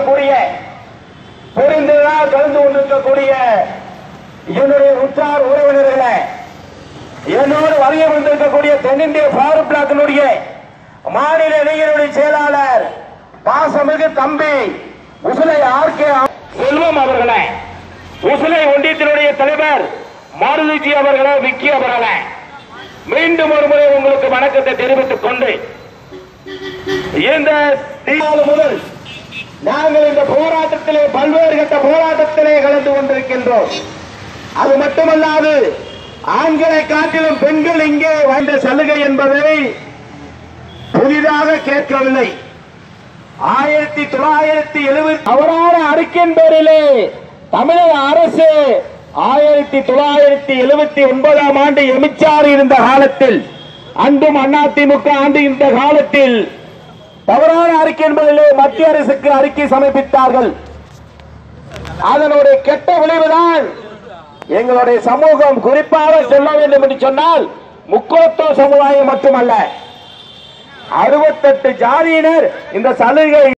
கொண்டிருக்கக்கூடிய பெருந்தினால் கலந்து கொண்டிருக்கக்கூடிய என்னுடைய உற்றார் உறவினர்களை என்னோடு வரைய வந்திருக்கக்கூடிய தென்னிந்திய பவர் பிளாக்கினுடைய மாநில இளைஞருடைய செயலாளர் பாசமிகு தம்பி உசுலை ஆர்கே செல்வம் அவர்களை உசிலை ஒன்றியத்தினுடைய தலைவர் மாருதிஜி அவர்களை விக்கி அவர்களை மீண்டும் ஒரு முறை உங்களுக்கு வணக்கத்தை தெரிவித்துக் கொண்டு இந்த முதல் நாங்கள் இந்த போராட்டத்திலே பல்வேறு கட்ட போராட்டத்திலே கலந்து கொண்டிருக்கின்றோம். அது மட்டுமல்லாது ஆண்களை காட்டிலும் பெண்கள் இங்கே வந்த சலுகை என்பதை புதிதாக கேட்கவில்லை. ஆயிரத்தி தொள்ளாயிரத்தி எழுபத்தி அவரான அடுக்கின் பேரிலே தமிழக அரசு ஆயிரத்தி தொள்ளாயிரத்தி எழுபத்தி ஒன்பதாம் ஆண்டு எமிச்சாறு இருந்த காலத்தில் அன்றும் அதிமுக ஆண்டு இந்த காலத்தில் தவறான அறிக்கை என்பதிலே மத்திய அரசுக்கு அறிக்கை சமர்ப்பித்தார்கள். அதனுடைய கெட்ட விளைவுதான் எங்களுடைய சமூகம் குறிப்பாக சொல்ல வேண்டும் என்று சொன்னால் முக்குளத்தோ சமுதாயம் மட்டுமல்ல. அறுபத்தெட்டு ஜாதியினர் இந்த சலுகை